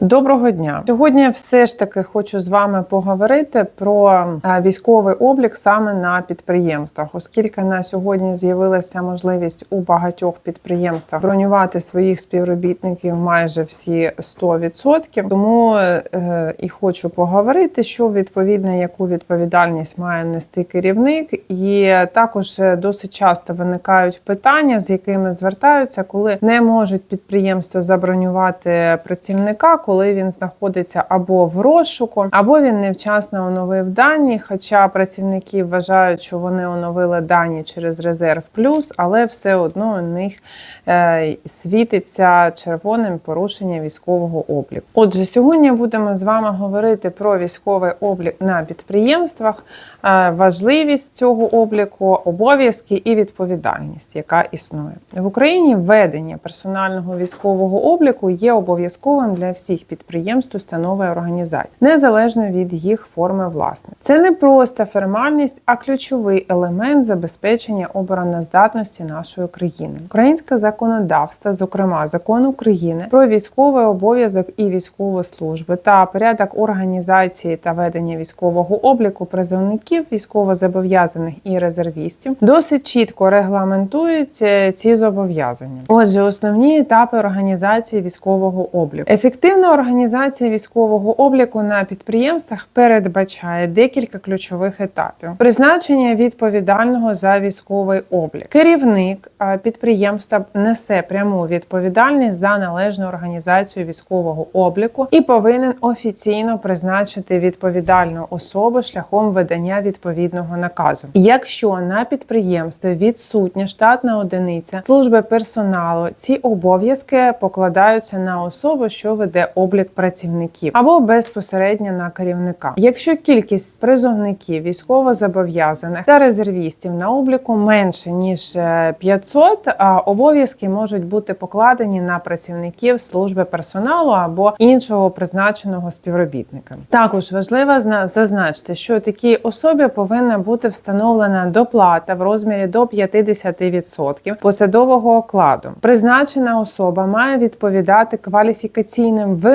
Доброго дня! Сьогодні все ж таки хочу з вами поговорити про е, військовий облік саме на підприємствах, оскільки на сьогодні з'явилася можливість у багатьох підприємствах бронювати своїх співробітників майже всі 100%. Тому е, і хочу поговорити, що відповідно яку відповідальність має нести керівник, і також е, досить часто виникають питання, з якими звертаються, коли не можуть підприємства забронювати працівника коли він знаходиться або в розшуку, або він невчасно оновив дані. Хоча працівники вважають, що вони оновили дані через резерв плюс, але все одно у них е, світиться червоним порушення військового обліку. Отже, сьогодні будемо з вами говорити про військовий облік на підприємствах, е, важливість цього обліку, обов'язки і відповідальність, яка існує в Україні. Введення персонального військового обліку є обов'язковим для всіх підприємств, установ і організацій, незалежно від їх форми власності. Це не просто формальність, а ключовий елемент забезпечення обороноздатності нашої країни. Українське законодавство, зокрема закон України про військовий обов'язок і військову службу та порядок організації та ведення військового обліку призовників, військовозобов'язаних і резервістів, досить чітко регламентують е, ці зобов'язання. Отже, основні етапи організації військового обліку. Ефективна організація військового обліку на підприємствах передбачає декілька ключових етапів: призначення відповідального за військовий облік. Керівник підприємства несе пряму відповідальність за належну організацію військового обліку і повинен офіційно призначити відповідальну особу шляхом видання відповідного наказу. Якщо на підприємстві відсутня штатна одиниця служби персоналу, ці обов'язки покладаються на особу, що веде облік працівників або безпосередньо на керівника. Якщо кількість призовників, військовозобов'язаних та резервістів на обліку менше ніж е, 500, а обов'язки можуть бути покладені на працівників служби персоналу або іншого призначеного співробітника. Також важливо зазначити, що такій особі повинна бути встановлена доплата в розмірі до 50% посадового окладу. Призначена особа має відповідати кваліфікаційним вимогам,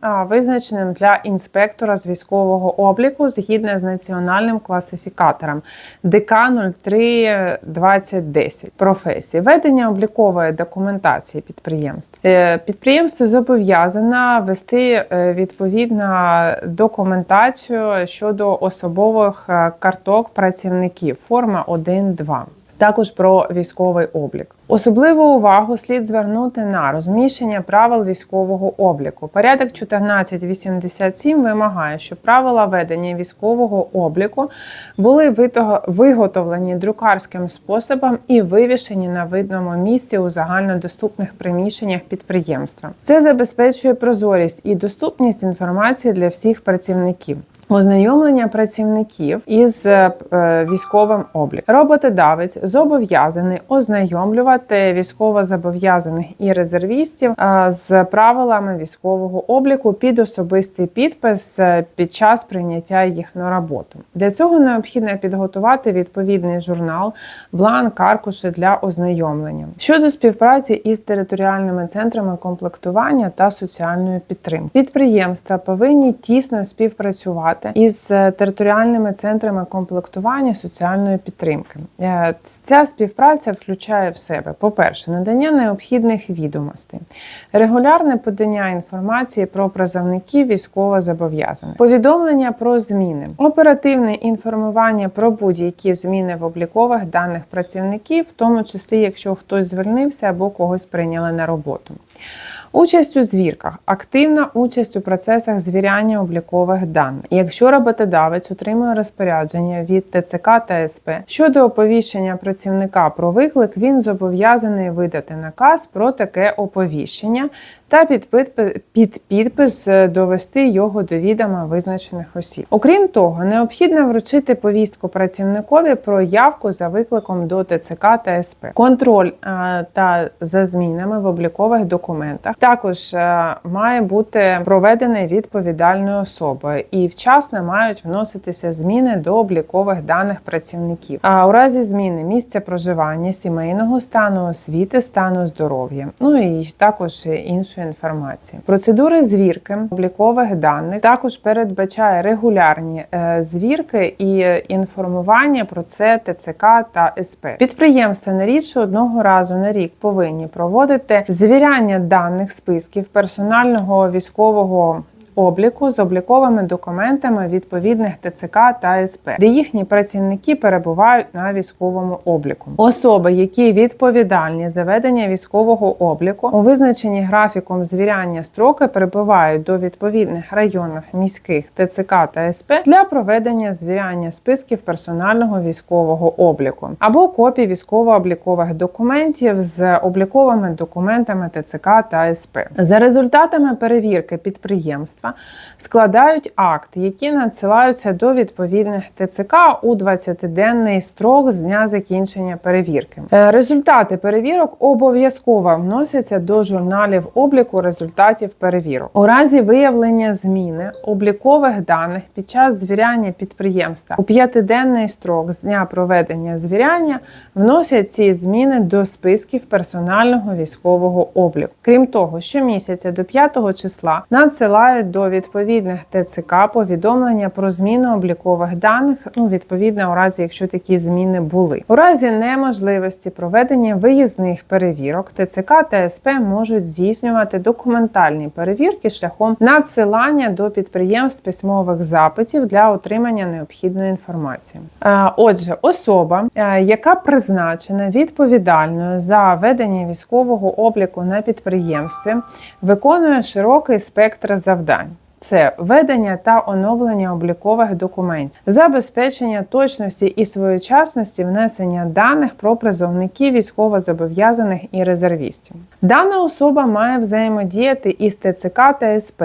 а, визначеним для інспектора з військового обліку згідно з національним класифікатором ДК 032010 професії ведення облікової документації підприємств. Е, Підприємство зобов'язане вести е, відповідну документацію щодо особових е, карток працівників. Форма 1.2. Також про військовий облік. Особливу увагу слід звернути на розміщення правил військового обліку. Порядок 1487 вимагає, щоб правила ведення військового обліку були виготовлені друкарським способом і вивішені на видному місці у загальнодоступних приміщеннях підприємства. Це забезпечує прозорість і доступність інформації для всіх працівників. Ознайомлення працівників із е, е, військовим обліком. Роботодавець зобов'язаний ознайомлювати військовозобов'язаних і резервістів е, з правилами військового обліку під особистий підпис під час прийняття їх на роботу. Для цього необхідно підготувати відповідний журнал, бланк, аркуші для ознайомлення щодо співпраці із територіальними центрами комплектування та соціальної підтримки. Підприємства повинні тісно співпрацювати із е, територіальними центрами комплектування соціальної підтримки. Е, Ця співпраця включає в себе, по-перше, надання необхідних відомостей, регулярне подання інформації про призовників військовозобов'язаних, повідомлення про зміни, оперативне інформування про будь-які зміни в облікових даних працівників, в тому числі якщо хтось звільнився або когось прийняли на роботу. Участь у звірках, активна участь у процесах звіряння облікових даних. Якщо роботодавець отримує розпорядження від ТЦК та СП щодо оповіщення працівника про виклик, він зобов'язаний видати наказ про таке оповіщення та під підпис, під підпис е, довести його до відома визначених осіб. Окрім того, необхідно вручити повістку працівникові про явку за викликом до ТЦК та СП. Контроль е, та за змінами в облікових документах також е, має бути проведений відповідальною особою і вчасно мають вноситися зміни до облікових даних працівників. А у разі зміни місця проживання, сімейного стану освіти, стану здоров'я, ну і також іншої іншої інформації. Процедури звірки облікових даних також передбачає регулярні е, звірки і е, інформування про це ТЦК та СП. Підприємства не рідше одного разу на рік повинні проводити звіряння даних списків персонального військового. Обліку з обліковими документами відповідних ТЦК та СП, де їхні працівники перебувають на військовому обліку. Особи, які відповідальні за ведення військового обліку, у визначені графіком звіряння строки прибувають до відповідних районних міських ТЦК та СП для проведення звіряння списків персонального військового обліку або копій військово-облікових документів з обліковими документами ТЦК та СП. За результатами перевірки підприємства складають акт, які надсилаються до відповідних ТЦК у 20-денний строк з дня закінчення перевірки. Е, Результати перевірок обов'язково вносяться до журналів обліку результатів перевірок. У разі виявлення зміни облікових даних під час звіряння підприємства у п'ятиденний строк з дня проведення звіряння вносять ці зміни до списків персонального військового обліку. Крім того, щомісяця до 5 числа надсилають до відповідних ТЦК повідомлення про зміну облікових даних. Ну відповідно, у разі, якщо такі зміни були. У разі неможливості проведення виїзних перевірок ТЦК та СП можуть здійснювати документальні перевірки шляхом надсилання до підприємств письмових запитів для отримання необхідної інформації. Е, Отже, особа, е, яка призначена відповідальною за ведення військового обліку на підприємстві, виконує широкий спектр завдань. Це ведення та оновлення облікових документів, забезпечення точності і своєчасності внесення даних про призовників військовозобов'язаних і резервістів. Дана особа має взаємодіяти із ТЦК та СП.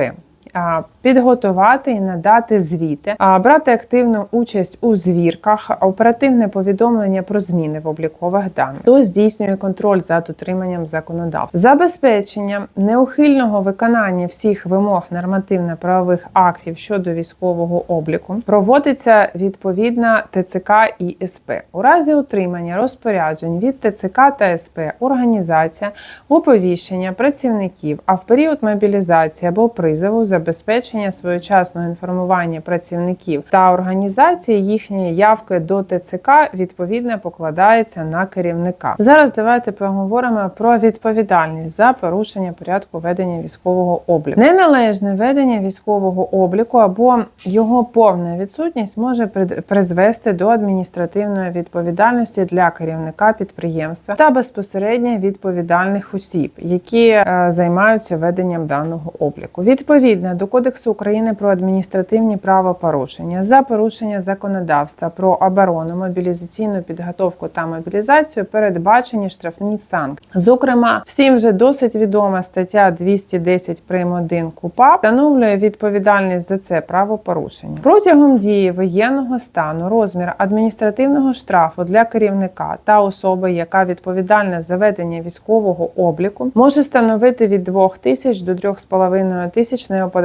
Підготувати і надати звіти, брати активну участь у звірках, оперативне повідомлення про зміни в облікових даних, хто здійснює контроль за дотриманням законодавства, забезпечення неухильного виконання всіх вимог нормативно-правових актів щодо військового обліку проводиться відповідна ТЦК і СП. У разі отримання розпоряджень від ТЦК та СП організація оповіщення працівників, а в період мобілізації або призову забезпечення своєчасного інформування працівників та організації їхньої явки до ТЦК відповідно покладається на керівника. Зараз давайте поговоримо про відповідальність за порушення порядку ведення військового обліку. Неналежне ведення військового обліку або його повна відсутність може призвести до адміністративної відповідальності для керівника підприємства та безпосередньо відповідальних осіб, які е, займаються веденням даного обліку. Відповідно до Кодексу України про адміністративні правопорушення за порушення законодавства про оборону, мобілізаційну підготовку та мобілізацію передбачені штрафні санкції. Зокрема, всім вже досить відома стаття 210 прим. 1 КУПАП встановлює відповідальність за це правопорушення. Протягом дії воєнного стану розмір адміністративного штрафу для керівника та особи, яка відповідальна за ведення військового обліку, може становити від 2 тисяч до 3,5 тисяч неоподаткованих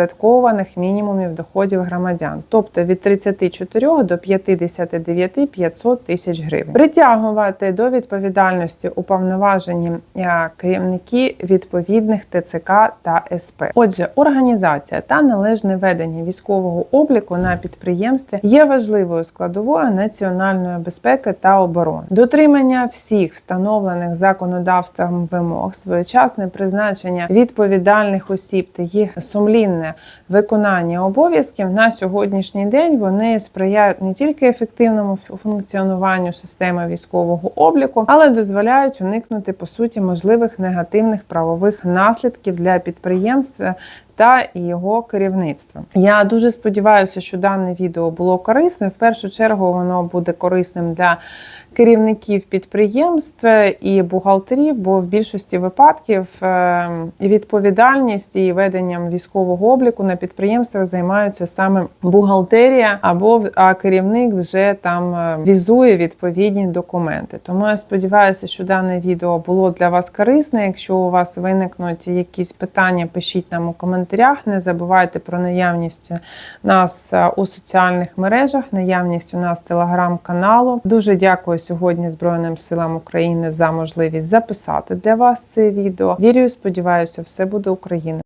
мінімумів доходів громадян, тобто від 34 до 59 500 тисяч гривень. Притягувати до відповідальності уповноважені е, керівники відповідних ТЦК та СП. Отже, організація та належне ведення військового обліку на підприємстві є важливою складовою національної безпеки та оборони. Дотримання всіх встановлених законодавством вимог, своєчасне призначення відповідальних осіб та їх сумлінне виконання обов'язків на сьогоднішній день. Вони сприяють не тільки ефективному функціонуванню системи військового обліку, але дозволяють уникнути по суті можливих негативних правових наслідків для підприємства та його керівництва. Я дуже сподіваюся, що дане відео було корисним. В першу чергу воно буде корисним для керівників підприємств і бухгалтерів, бо в більшості випадків е, відповідальність і веденням військового обліку на підприємствах займаються саме бухгалтерія, або а керівник вже там е, візує відповідні документи. Тому я сподіваюся, що дане відео було для вас корисне. Якщо у вас виникнуть якісь питання, пишіть нам у коментарях. Коментарях. Не забувайте про наявність нас е, у соціальних мережах, наявність у нас телеграм-каналу. Дуже дякую сьогодні Збройним силам України за можливість записати для вас це відео. Вірю, сподіваюся, все буде Україна.